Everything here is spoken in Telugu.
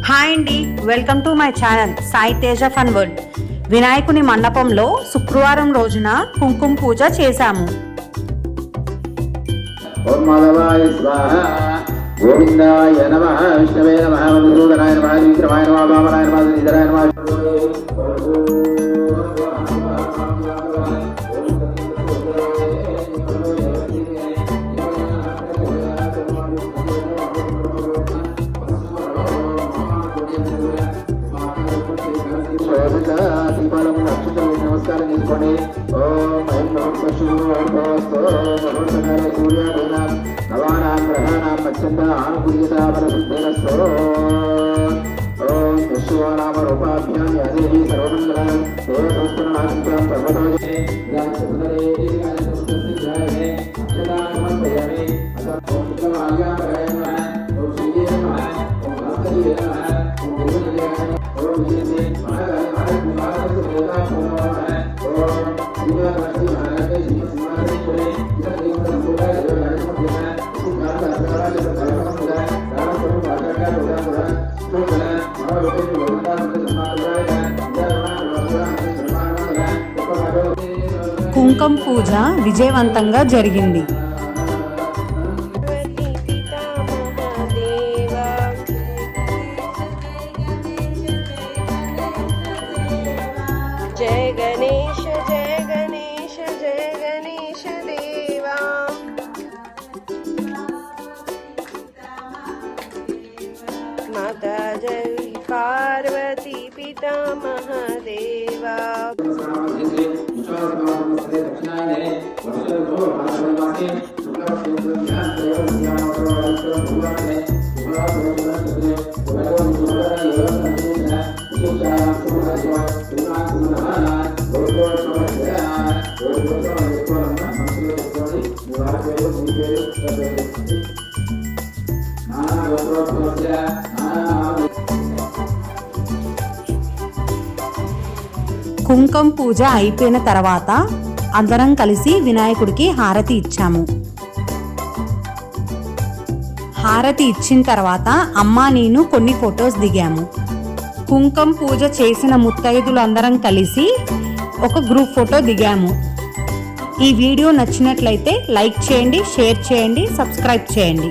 హాయ్ అండి welcome to my channel Sai Teja fun world వినాయకుని మండపంలో శుక్రవారం రోజున కుంకుమ పూజ చేశాము. ఓం మాధవాయ స్వాహ గోవిందాయ నమ విష్ణవే నమ మధుసూదనాయ నమ విక్రమాయ నమ వామనాయ నమ శ్రీధరాయ నమ பண்ணி ஓம் ஐம் ஓம் சூரிய சூரியபேனாம் நவானாம் கிரகாணாம் மச்சந்தாம் కుంకం పూజ విజయవంతంగా జరిగింది. జయ माता जय पार्वती पिता महादेवा Yeah. కుంకం పూజ అయిపోయిన తర్వాత అందరం కలిసి వినాయకుడికి హారతి ఇచ్చాము. హారతి ఇచ్చిన తర్వాత అమ్మ నేను కొన్ని ఫొటోస్ దిగాము. కుంకం పూజ చేసిన ముత్తైదులు అందరం కలిసి ఒక గ్రూప్ ఫోటో దిగాము. ఈ వీడియో నచ్చినట్లయితే లైక్ చేయండి షేర్ చేయండి సబ్స్క్రైబ్ చేయండి.